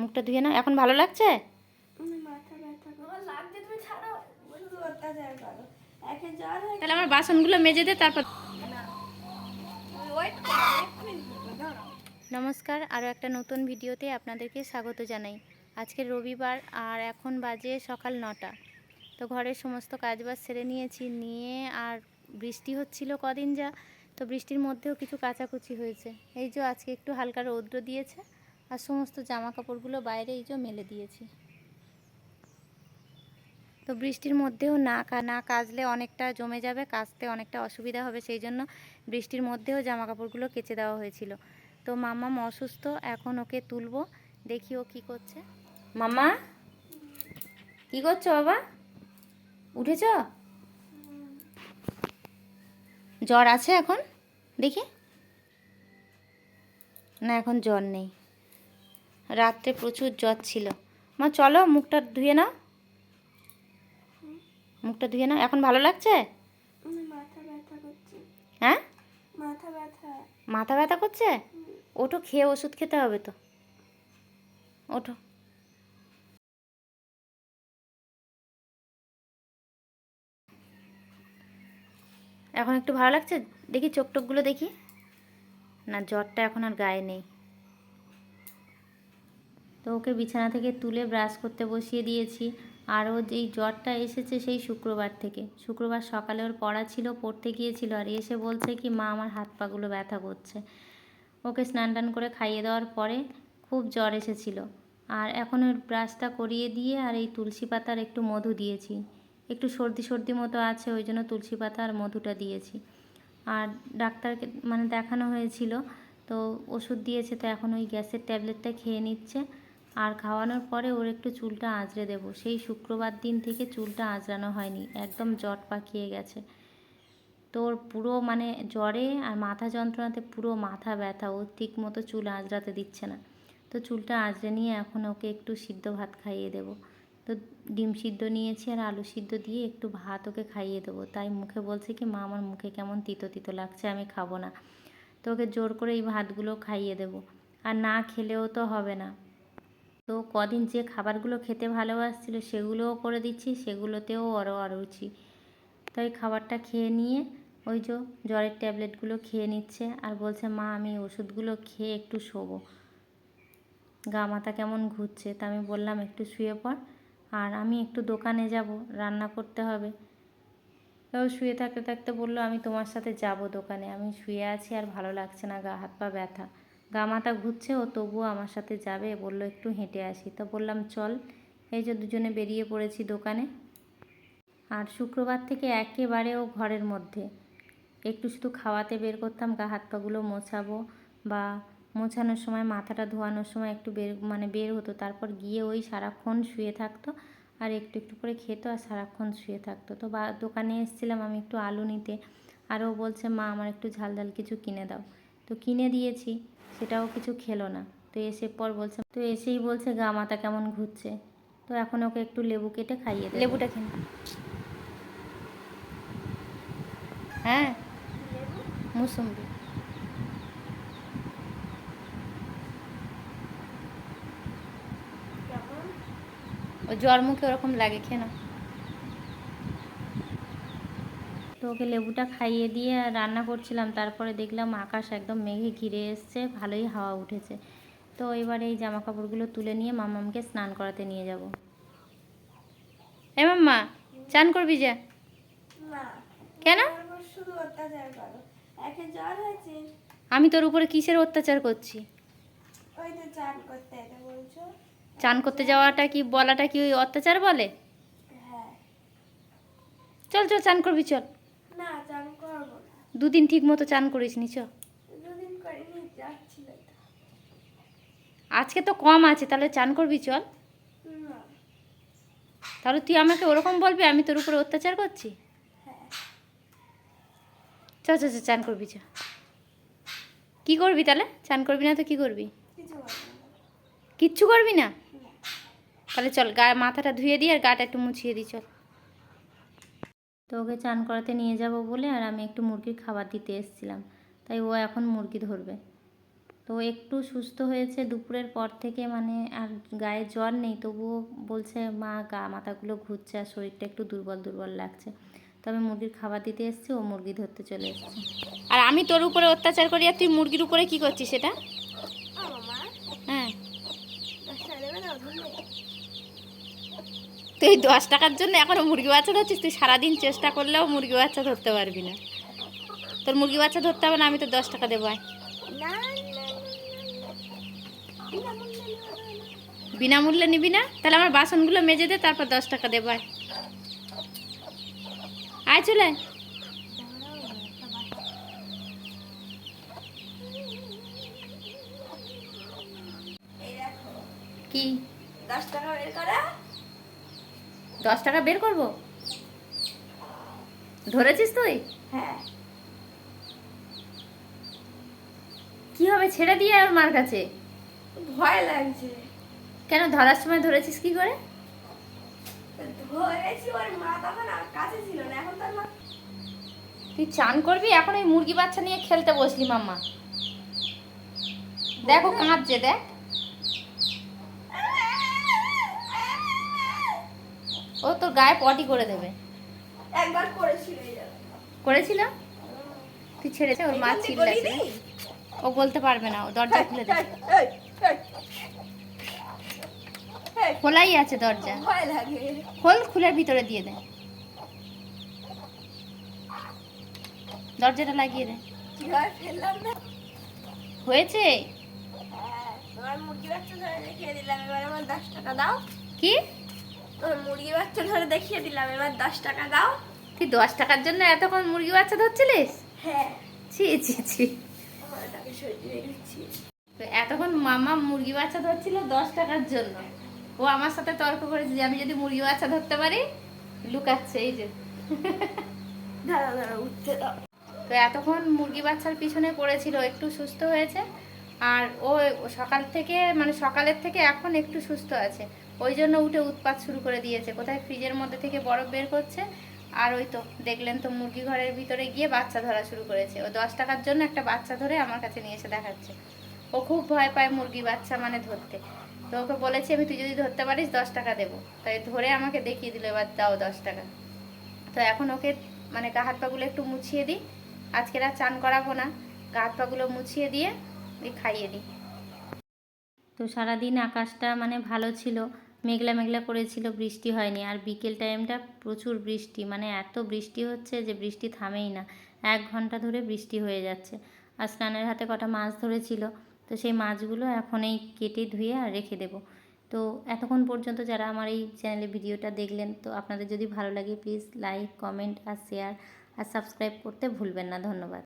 মুখটা ধুয়ে নাও। এখন ভালো লাগছে? তাহলে আমার বাসনগুলো মেজে দে তারপর নমস্কার আরও একটা নতুন ভিডিওতে আপনাদেরকে স্বাগত জানাই। আজকে রবিবার আর এখন বাজে সকাল নটা। তো ঘরের সমস্ত কাজবাজ সেরে নিয়েছি নিয়ে আর বৃষ্টি হচ্ছিল কদিন যা তো বৃষ্টির মধ্যেও কিছু কাচাকুচি হয়েছে। এই যে আজকে একটু হালকা রৌদ্র দিয়েছে। আর সমস্ত জামা কাপড়গুলো বাইরে এই যে মেলে দিয়েছি। তো বৃষ্টির মধ্যেও না না কাচলে অনেকটা জমে যাবে কাচতে অনেকটা অসুবিধা হবে, সেই জন্য বৃষ্টির মধ্যেও জামা কাপড়গুলো কেচে দেওয়া হয়েছিল। তো মাম্মাম অসুস্থ, এখন ওকে তুলবো, দেখি ও কি করছে। মাম্মা, কি করছ বাবা? উঠেছ? জ্বর আছে এখন? দেখি। না, এখন জ্বর নেই। রাত্রে প্রচুর জ্বর ছিল। মা চলো মুখটা ধুয়ে নাও। মুখটা ধুয়ে নাও। এখন ভালো লাগছে? হ্যাঁ? মাথা ব্যথা। মাথা ব্যথা করছে? ওঠো খেয়ে ওষুধ খেতে হবে তো। ওঠো। এখন একটু ভালো লাগছে? দেখি চোখ টোকগুলো দেখি। না জ্বরটা এখন আর গায়ে নেই। তো ওকে বিছানা থেকে তুলে ব্রাশ করতে বসিয়ে দিয়েছি। আর ও যেই জ্বরটা এসেছে সেই শুক্রবার থেকে। শুক্রবার সকালে ওর পড়া ছিল, পড়তে গিয়েছিল আর এসে বলছে কি, মা, আমার হাত পাগুলো ব্যথা করছে। ওকে স্নান টান করে খাইয়ে দেওয়ার পরে খুব জ্বর এসেছিল। আর এখন ওর ব্রাশটা করিয়ে দিয়ে আর এই তুলসী পাতার একটু মধু দিয়েছি। একটু সর্দি সর্দি মতো আছে, ওই জন্য তুলসী পাতা আর মধুটা দিয়েছি। আর ডাক্তারকে মানে দেখানো হয়েছিল, তো ওষুধ দিয়েছে, তো এখন ওই গ্যাসের ট্যাবলেটটা খেয়ে নিচ্ছে। আর খাওয়ানোর পরে ওর একটু চুলটা আঁচড়ে দেবো। সেই শুক্রবার দিন থেকে চুলটা আঁচড়ানো হয়নি, একদম জট পাকিয়ে গেছে। তোর পুরো মানে জ্বরে আর মাথা যন্ত্রণাতে পুরো মাথা ব্যথা, ও ঠিক মতো চুল আঁচড়াতে দিচ্ছে না। তো চুলটা আঁচড়ে নিয়ে এখন ওকে একটু সিদ্ধ ভাত খাইয়ে দেবো। তো ডিম সিদ্ধ নিয়েছি আর আলু সিদ্ধ দিয়ে একটু ভাত ওকে খাইয়ে দেবো। তাই মুখে বলছে কি, মা, আমার মুখে কেমন তিতো তিতো লাগছে, আমি খাব না। তো ওকে জোর করে এই ভাতগুলো খাইয়ে দেবো। আর না খেলেও তো হবে না। তো কদিন যে খাবারগুলো খেতে ভালোবাসছিল সেগুলোও করে দিচ্ছি, সেগুলোতেও অর অরুচি তাই খাবারটা খেয়ে নিয়ে ওই যে জ্বরের ট্যাবলেটগুলো খেয়ে নিচ্ছে আর বলছে, মা, আমি ওষুধগুলো খেয়ে একটু শোবো। গা মাথা কেমন ঘুরছে? তা আমি বললাম, একটু শুয়ে পড় আর আমি একটু দোকানে যাব, রান্না করতে হবে। তো শুয়ে থাকতে থাকতে বলল, আমি তোমার সাথে যাব দোকানে। আমি শুয়ে আছি আর ভালো লাগছে না, গা হাত পা ব্যথা। গা মাথা ঘুরছে, ও তবুও আমার সাথে যাবে, বলল, একটু হেঁটে আসি। তো বললাম, চল। এই যে দুজনে বেরিয়ে পড়েছি দোকানে। আর শুক্রবার থেকে একেবারে ও ঘরের মধ্যে। একটু শুধু খাওয়াতে বের করতাম, গা হাত পাগুলো মোছাবো বা মোছানোর সময়, মাথাটা ধোয়ানোর সময় একটু বের মানে বের হতো। তারপর গিয়ে ওই সারাক্ষণ শুয়ে থাকতো আর একটু একটু করে খেত আর সারাক্ষণ শুয়ে থাকতো। তো বা, দোকানে এসেছিলাম আমি একটু আলু নিতে। আর ও বলছে, মা, আমার একটু ঝাল ঝাল কিছু কিনে দাও। তো কিনে দিয়েছি সেটাও কিছু খেলো না তো এসে পর বলছে তো এসেই বলছে গা মাথা কেমন ঘুরছে তো এখন ওকে একটু লেবু কেটে খাইয়ে দেবো। লেবুটা কিনে হ্যাঁ মুসম্বি ও জ্বর মুখে ওরকম লাগে খেয়ে নাও। তো ওকে লেবুটা খাইয়ে দিয়ে রান্না করছিলাম। তারপরে দেখলাম আকাশ একদম মেঘে ঘিরে এসছে ভালোই হাওয়া উঠেছে। তো এবার এই জামা কাপড়গুলো তুলে নিয়ে মামামকে স্নান করাতে নিয়ে যাব। এ মাম্মা চান করবি যা। কেন? আমি তোর উপরে কিসের অত্যাচার করছি? করতে চান করতে যাওয়াটা কি বলাটা কি ওই অত্যাচার বলে? হ্যাঁ। চল চল চান করবি চল। না চান করব না। দুদিন ঠিক মতো চান করিস নি চ দুদিন করিনি আজকে তো কম আছে তাহলে চান করবি চল। তাহলে তুই আমাকে ওরকম বলবি আমি তোর উপরে অত্যাচার করছি? হ্যাঁ। চ চ চ চান করবি চ। কি করবি তাহলে? চান করবি না তো কি করবি? কিচ্ছু করবি না? না। তাহলে চল গা মাথাটা ধুয়ে দিই আর গাটা একটু মুছিয়ে দিই চল। তো ওকে চান করাতে নিয়ে যাব বলে আর আমি একটু মুরগির খাবার দিতে এসেছিলাম। তাই ও এখন মুরগি ধরবে। তো একটু সুস্থ হয়েছে দুপুরের পর থেকে মানে আর গায়ে জ্বর নেই, তবুও বলছে, মা, গা মাথাগুলো ঘুরছে আর শরীরটা একটু দুর্বল দুর্বল লাগছে। তো আমি মুরগির খাবার দিতে এসেছি, ও মুরগি ধরতে চলে এসেছে। আর আমি তোর উপরে অত্যাচার করি আর তুই মুরগির উপরে কি করছিস সেটা ও মামা হ্যাঁ দশ টাকা দেবে না ধরলে তুই দশ টাকার জন্য এখনও মুরগি বাচ্চা ধরছিস, তুই সারাদিন চেষ্টা করলেও মুরগি বাচ্চা ধরতে পারবি না। তোর মুরগি বাচ্চা ধরতে হবে না, আমি তো দশ টাকা দেবো বিনামূল্যে নিবি না? তাহলে আমার বাসনগুলো মেজে দে, তারপর দশ টাকা দেবো, আয়। চলে। এই কি? দশ টাকা বের করা। দশ টাকা বের করব? ধরেছিস তুই? হ্যাঁ। কি হবে ছেড়ে দিয়ে ওর মার কাছে। ভয় লাগছে। কেন ধরার সময় ধরেছিস কি করে? ধরেছি ওর মা তখন কাছে ছিল না এখন তার মা তুই চান করবি? এখন ওই মুরগি বাচ্চা নিয়ে খেলতে বসলি মাম্মা। দেখো কাঁদছে দেখ। ও তোর গায়ে পটি করে দেবে। একবার করেছিল। করেছিল? তুই ছেড়েছে ওর মা চিল্লাছে ও বলতে পারবে না ও দরজা খুলে দেবে খোলাই আছে দরজা। খোল খুলে ভিতরে দিয়ে দে। দরজাটা লাগিয়ে দে। হয়েছে? হ্যাঁ কি? মুরগি বাচ্চা ধরে দেখিয়ে দিলাম এবার দশ টাকা দাও। তুই দশ টাকার জন্য এতক্ষণ মুরগি বাচ্চা ধরছিলিস? হ্যাঁ। ছি ছি ছি। এতক্ষণ মামা মুরগি বাচ্চা ধরছিল দশ টাকার জন্য। ও আমার সাথে তর্ক করেছে যে আমি যদি মুরগি বাচ্চা ধরতে পারি লুকাচ্ছে এই যে। তো এতক্ষণ মুরগি বাচ্চার পিছনে পড়েছিল একটু সুস্থ হয়েছে। আর ও সকাল থেকে মানে সকালের থেকে এখন একটু সুস্থ আছে। ওই জন্য উঠে উৎপাত শুরু করে দিয়েছে। কোথায় ফ্রিজের মধ্যে থেকে বরফ বের করছে? আর ওই তো, দেখলেন তো মুরগি ঘরের ভিতরে গিয়ে বাচ্চা ধরা শুরু করেছে। ও দশ টাকার জন্য একটা বাচ্চা ধরে আমার কাছে নিয়ে এসে দেখাচ্ছে। ও খুব ভয় পায় মুরগি বাচ্চা মানে ধরতে। তো ওকে বলেছি, আমি তুই যদি ধরতে পারিস, দশ টাকা দেবো। তাই ধরে আমাকে দেখিয়ে দিল, এবার দাও দশ টাকা। তো এখন ওকে মানে গা হাত পাগুলো একটু মুছিয়ে দিই। আজকে আর চান করাবো না। গা হাত পাগুলো মুছিয়ে দিয়ে দিয়ে খাইয়ে দিই। তো সারাদিন আকাশটা মানে ভালো ছিল। মেঘলা মেঘলা করেছিল, বৃষ্টি হয়নি। আর বিকেল টাইমটা প্রচুর বৃষ্টি মানে এত বৃষ্টি হচ্ছে যে বৃষ্টি থামেই না। এক ঘণ্টা ধরে বৃষ্টি হয়ে যাচ্ছে। আর স্নানের হাতে কটা মাছ ধরেছিল, তো সেই মাছগুলো এখন এই কেটে ধুয়ে আর রেখে দেবো। তো এতক্ষণ পর্যন্ত যারা আমার এই চ্যানেলে ভিডিওটা দেখলেন, তো আপনাদের যদি ভালো লাগে, প্লিজ লাইক, কমেন্ট আর শেয়ার আর সাবস্ক্রাইব করতে ভুলবেন না। ধন্যবাদ।